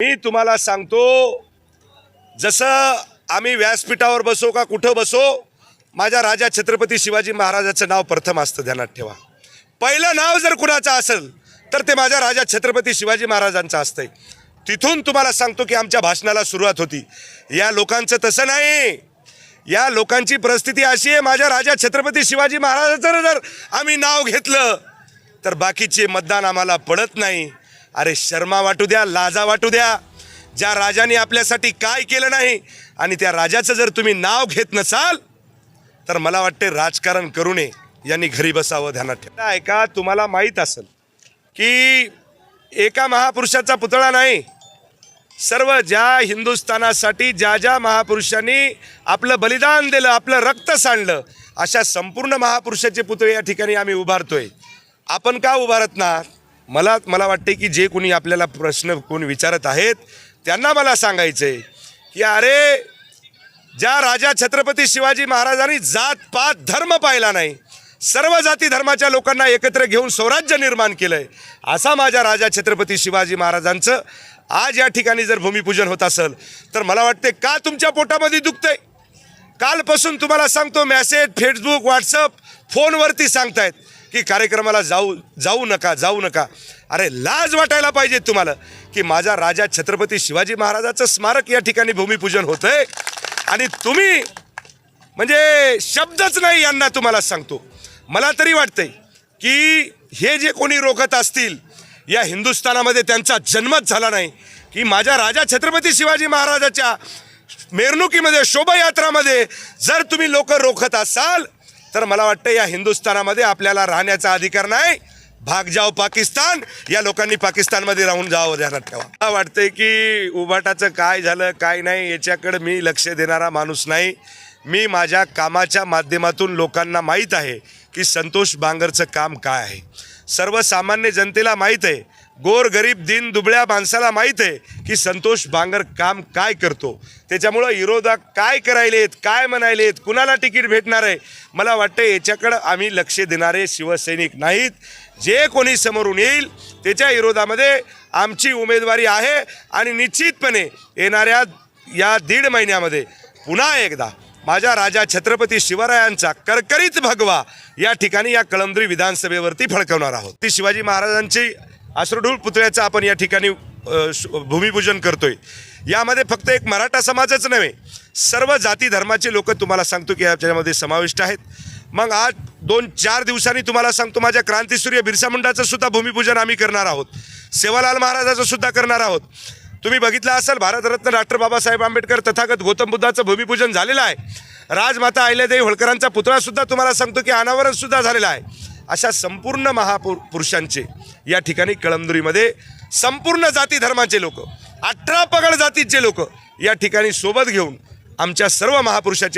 मी तुम्हाला सांगतो जसं आम्ही व्यासपीठावर बसो का कुठं बसो माझ्या राजा छत्रपती शिवाजी महाराजाचं नाव प्रथम असतं ध्यानात ठेवा. पहिलं नाव जर कुणाचं असेल तर ते माझ्या राजा छत्रपती शिवाजी महाराजांचं असतंय. तिथून तुम्हाला सांगतो की आमच्या भाषणाला सुरुवात होती. या लोकांचं तसं नाही. या लोकांची परिस्थिती अशी आहे माझ्या राजा छत्रपती शिवाजी महाराजाचं जर आम्ही नाव घेतलं तर बाकीचे मतदान आम्हाला पडत नाही. अरे शर्मा वाटू द्या लाजा वाटू द्या. ज्या राजाने आपल्यासाठी काय केलं नाही आणि त्या राजाचं जर तुम्ही नाव घेत नसाल तर मला वाटते राजकारण करू नये. यांनी घरी बसावं ध्यानात ठेवा. ऐका तुम्हाला माहीत असेल की एका महापुरुषाचा पुतळा नाही. सर्व ज्या हिंदुस्थानासाठी ज्या ज्या महापुरुषांनी आपलं बलिदान दिलं आपलं रक्त सांडलं अशा संपूर्ण महापुरुषाचे पुतळे या ठिकाणी आम्ही उभारतोय. आपण का उभारत ना? मला मला वाटते की जे कोणी आपल्याला प्रश्न कोण विचारत आहेत त्यांना मला सांगायचं आहे की अरे ज्या राजा छत्रपती शिवाजी महाराजांनी जात पात धर्म पाहिला नाही सर्व जाती धर्माच्या लोकांना एकत्र घेऊन स्वराज्य निर्माण केलंय असा माझ्या राजा छत्रपती शिवाजी महाराजांचं आज या ठिकाणी जर भूमिपूजन होत असेल तर मला वाटते का तुमच्या पोटामध्ये दुखतंय? कालपासून तुम्हाला सांगतो मॅसेज फेसबुक व्हॉट्सअप फोनवरती सांगतायत. की कार्यक्रमाला जाऊ जाऊ नका जाऊ नका. अरे लाज वाटायला पाहिजे तुम्हाला की माझा राजा छत्रपती शिवाजी महाराजाचं स्मारक या ठिकाणी भूमिपूजन होतंय. आणि तुम्ही म्हणजे शब्दच नाही यांना तुम्हाला सांगतो. मला तरी वाटतंय की हे जे कोणी रोखत असतील या हिंदुस्थानामध्ये त्यांचा जन्मच झाला नाही. की माझ्या राजा छत्रपती शिवाजी महाराजाच्या मिरवणुकीमध्ये शोभायात्रामध्ये जर तुम्ही लोक रोखत असाल तर मला वाटतं या हिंदुस्थानामध्ये आपल्याला राहण्याचा अधिकार नाही. भाग जाओ पाकिस्तान. या लोकांनी पाकिस्तानमध्ये राहून जावं ध्यानात ठेवा. मला वाटतंय की उभाटाचं काय झालं काय नाही याच्याकडे मी लक्ष देणारा माणूस नाही. मी माझ्या कामाच्या माध्यमातून लोकांना माहीत आहे की संतोष बांगरचं काम काय आहे. सर्वसामान्य जनतेला माहीत आहे गोर गरीब दिन दुबळ्या माणसाला माहीत आहे की संतोष बांगर काम काय करतो. त्याच्यामुळं विरोधक काय करायलेत काय म्हणायलेत कुणाला तिकीट भेटणार आहे? मला वाटतं याच्याकडं आम्ही लक्ष देणारे शिवसैनिक नाहीत. जे कोणी समोरून येईल त्याच्या विरोधामध्ये आमची उमेदवारी आहे आणि निश्चितपणे येणाऱ्या या दीड महिन्यामध्ये पुन्हा एकदा माझ्या राजा छत्रपती शिवरायांचा करकरीत भगवा या ठिकाणी या कळमद्री विधानसभेवरती फडकवणार आहोत. ती शिवाजी महाराजांची अश्रुढूळ पुतळ्याचं आपण या ठिकाणी श- भूमिपूजन करतोय. यामध्ये फक्त एक मराठा समाजच नव्हे सर्व जाती धर्माचे लोक तुम्हाला सांगतो की याच्यामध्ये समाविष्ट आहेत. मग आज दोन चार दिवसांनी तुम्हाला सांगतो माझ्या क्रांतीसूर्य बिरसा मुंडाचं सुद्धा भूमिपूजन आम्ही करणार आहोत. सेवालाल महाराजाचं सुद्धा करणार आहोत. तुम्ही बघितलं असाल भारतरत्न डॉक्टर बाबासाहेब आंबेडकर तथागत गौतम बुद्धाचं भूमिपूजन झालेलं आहे. राजमाता अहिल्यादेवी होळकरांचा पुतळासुद्धा तुम्हाला सांगतो की अनावरण सुद्धा झालेला आहे. अशा संपूर्ण महापुर पुरुषांचे या ठिकाणी कळमदुरीमध्ये संपूर्ण जाती धर्माचे लोक अठरा पगड जातीचे लोक या ठिकाणी सोबत घेऊन आमच्या सर्व महापुरुषाचे